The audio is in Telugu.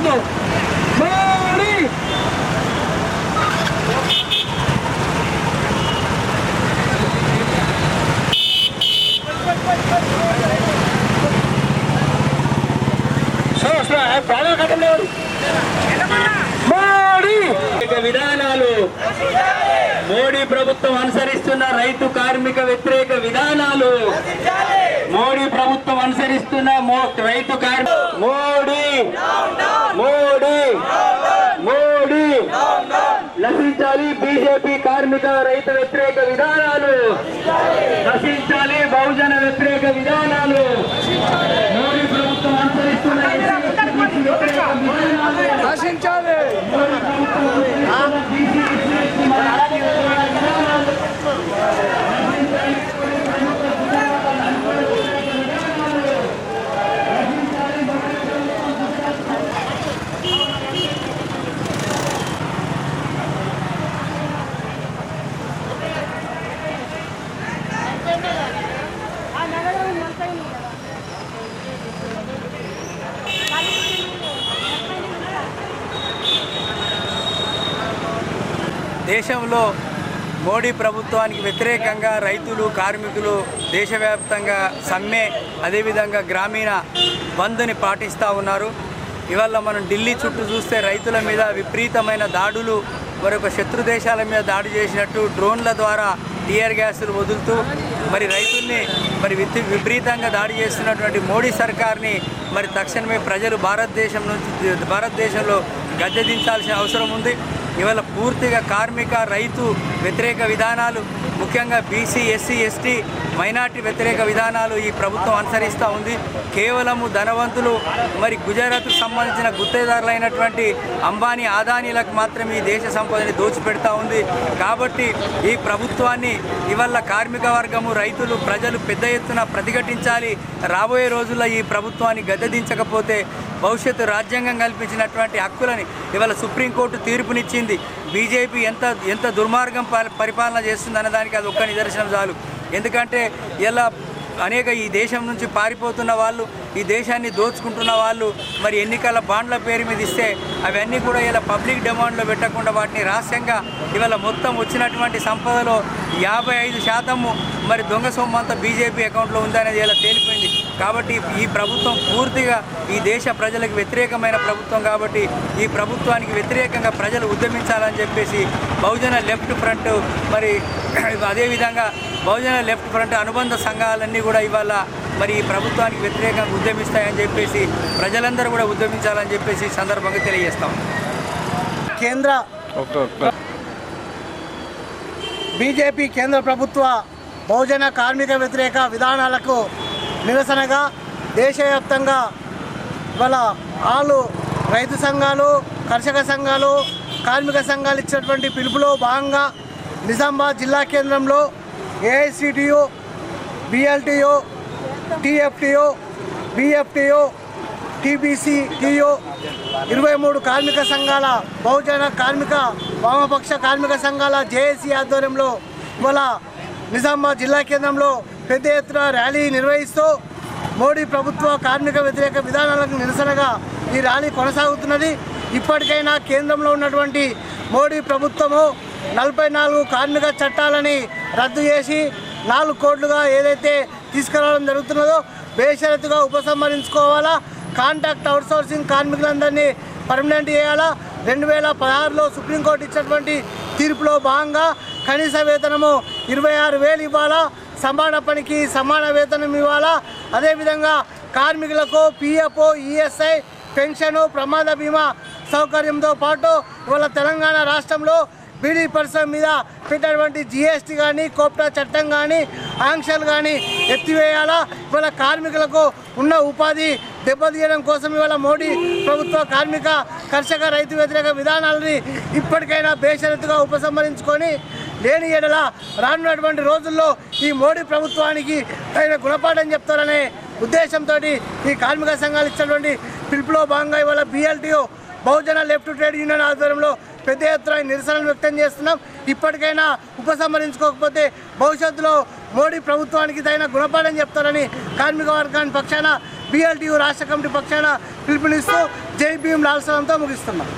ఏం తప్పదు మోడీ ప్రాణాలు కట్టలేరు మోడీ విధానాలు మోడీ ప్రభుత్వం అనుసరిస్తున్న రైతు కార్మిక వ్యతిరేక విధానాలు. మోడీ ప్రభుత్వం అనుసరిస్తున్న మో- రైతు కార్మిక మోడీ. మోడీ. మోడీ. నశించాలి బీజేపీ కార్మిక రైతు వ్యతిరేక విధానాలు. నశించాలి బహుజన వ్యతిరేక విధానాలు మోడీ ప్రభుత్వం అనుసరిస్తున్న ఎస్సీ, ఎస్టీ, బీసీ వ్యతిరేక విధానాలు నశించాలి మోడీ ప్రభుత్వం అనుసరిస్తున్న బీసీ, ఎస్సీ, ఎస్టీ, మైనారిటీ వ్యతిరేక విధానాలు దేశంలో మోడీ ప్రభుత్వానికి వ్యతిరేకంగా రైతులు కార్మికులు దేశవ్యాప్తంగా సమ్మె అదేవిధంగా గ్రామీణ బంద్ని పాటిస్తూ ఉన్నారు. ఇవాళ మనం ఢిల్లీ చుట్టూ చూస్తే రైతుల మీద విపరీతమైన దాడులు మరొక శత్రు దేశాల మీద దాడి చేసినట్టు డ్రోన్ల ద్వారా టీఆర్ గ్యాసులు వదులుతూ మరి రైతుల్ని మరి విపరీతంగా దాడి చేస్తున్నటువంటి మోడీ సర్కార్ని మరి తక్షణమే ప్రజలు భారతదేశం నుంచి భారతదేశంలో గద్దె దించాల్సిన అవసరం ఉంది. ఇవాళ పూర్తిగా కార్మిక రైతు వ్యతిరేక విధానాలు ముఖ్యంగా బీసీ ఎస్సీ ఎస్టీ మైనార్టీ వ్యతిరేక విధానాలు ఈ ప్రభుత్వం అనుసరిస్తూ ఉంది. కేవలము ధనవంతులు మరి గుజరాత్కు సంబంధించిన గుత్తేదారులైనటువంటి అంబానీ ఆదానీలకు మాత్రమే ఈ దేశ సంపదని దోచిపెడతా ఉంది. కాబట్టి ఈ ప్రభుత్వాన్ని ఇవాళ కార్మిక వర్గము రైతులు ప్రజలు పెద్ద ఎత్తున ప్రతిఘటించాలి. రాబోయే రోజుల్లో ఈ ప్రభుత్వాన్ని గద్దెదించకపోతే భవిష్యత్తు రాజ్యాంగం కల్పించినటువంటి హక్కులని ఇవాళ సుప్రీంకోర్టు తీర్పునిచ్చింది. బీజేపీ ఎంత ఎంత దుర్మార్గం పరిపాలన చేస్తుందన్న దానికి అది ఒక్క నిదర్శనం చాలు. ఎందుకంటే ఇలా అనేక ఈ దేశం నుంచి పారిపోతున్న వాళ్ళు ఈ దేశాన్ని దోచుకుంటున్న వాళ్ళు మరి ఎన్నికల బాండ్ల పేరు మీద ఇస్తే అవన్నీ కూడా ఇలా పబ్లిక్ డిమాండ్లో పెట్టకుండా వాటిని రహస్యంగా ఇవాళ మొత్తం వచ్చినటువంటి సంపదలో యాభై ఐదు శాతము మరి దొంగ సొమ్మంతా బీజేపీ అకౌంట్లో ఉందనేది ఇలా తేలిపోయింది. కాబట్టి ఈ ప్రభుత్వం పూర్తిగా ఈ దేశ ప్రజలకు వ్యతిరేకమైన ప్రభుత్వం కాబట్టి ఈ ప్రభుత్వానికి వ్యతిరేకంగా ప్రజలు ఉద్యమించాలని చెప్పేసి బహుజన లెఫ్ట్ ఫ్రంట్ మరి అదేవిధంగా బహుజన లెఫ్ట్ ఫ్రంట్ అనుబంధ సంఘాలన్నీ కూడా ఇవాళ మరి ఈ ప్రభుత్వానికి వ్యతిరేకంగా ఉద్యమిస్తాయని చెప్పేసి ప్రజలందరూ కూడా ఉద్యమించాలని చెప్పేసి ఈ సందర్భంగా తెలియజేస్తాం. కేంద్ర బీజేపీ కేంద్ర ప్రభుత్వ బహుజన కార్మిక వ్యతిరేక విధానాలకు నిరసనగా దేశవ్యాప్తంగా ఇవాళ ఆలు రైతు సంఘాలు కర్షక సంఘాలు కార్మిక సంఘాలు ఇచ్చినటువంటి పిలుపులో భాగంగా నిజామాబాద్ జిల్లా కేంద్రంలో AICTU BLTU TFTU BFTU TBC TU ఇరవై మూడు కార్మిక సంఘాల బహుజన కార్మిక వామపక్ష కార్మిక సంఘాల జేఏసీ ఆధ్వర్యంలో ఇవాళ నిజామాబాద్ జిల్లా కేంద్రంలో పెద్ద ఎత్తున ర్యాలీ నిర్వహిస్తూ మోడీ ప్రభుత్వ కార్మిక వ్యతిరేక విధానాలకు నిరసనగా ఈ ర్యాలీ కొనసాగుతున్నది. ఇప్పటికైనా కేంద్రంలో ఉన్నటువంటి మోడీ ప్రభుత్వము నలభై నాలుగు కార్మిక చట్టాలని రద్దు చేసి నాలుగు కోట్లుగా ఏదైతే తీసుకురావడం జరుగుతున్నదో బేషరతుగా ఉపసంహరించుకోవాలా? కాంట్రాక్ట్ అవుట్సోర్సింగ్ కార్మికులందరినీ పర్మనెంట్ చేయాలా? రెండు వేల పదహారులో సుప్రీంకోర్టు ఇచ్చినటువంటి తీర్పులో భాగంగా కనీస వేతనము ఇరవై ఆరు వేలు ఇవ్వాలా? సమాన పనికి సమాన వేతనం ఇవ్వాలా? అదేవిధంగా కార్మికులకు పిఎఫ్ ఈఎస్ఐ పెన్షన్ ప్రమాద బీమా సౌకర్యంతో పాటు ఇవాళ తెలంగాణ రాష్ట్రంలో బీడీ పరిశ్రమ మీద పెట్టినటువంటి జిఎస్టీ కానీ కోప్టా చట్టం కానీ ఆంక్షలు కానీ ఎత్తివేయాలా? ఇవాళ కార్మికులకు ఉన్న ఉపాధి దెబ్బతీయడం కోసం ఇవాళ మోడీ ప్రభుత్వ కార్మిక కర్షక రైతు వ్యతిరేక విధానాలని ఇప్పటికైనా బేషరతుగా ఉపసంహరించుకొని లేని ఎడల రానున్నటువంటి రోజుల్లో ఈ మోడీ ప్రభుత్వానికి తగిన గుణపాఠం చెప్తారనే ఉద్దేశంతో ఈ కార్మిక సంఘాలు ఇచ్చినటువంటి పిలుపులో భాగంగా ఇవాళ BLTO Bahujan left trade union ఆధ్వర్యంలో పెద్ద ఎత్తున నిరసనలు వ్యక్తం చేస్తున్నాం. ఇప్పటికైనా ఉపసంహరించుకోకపోతే భవిష్యత్తులో మోడీ ప్రభుత్వానికి తగిన గుణపాఠం చెప్తారని కార్మిక వర్గాన్ని పక్షాన బిఎల్టీయు రాష్ట్ర కమిటీ పక్షాన పిలుపునిస్తూ జై లాల్సనంతో ముగిస్తున్నాం.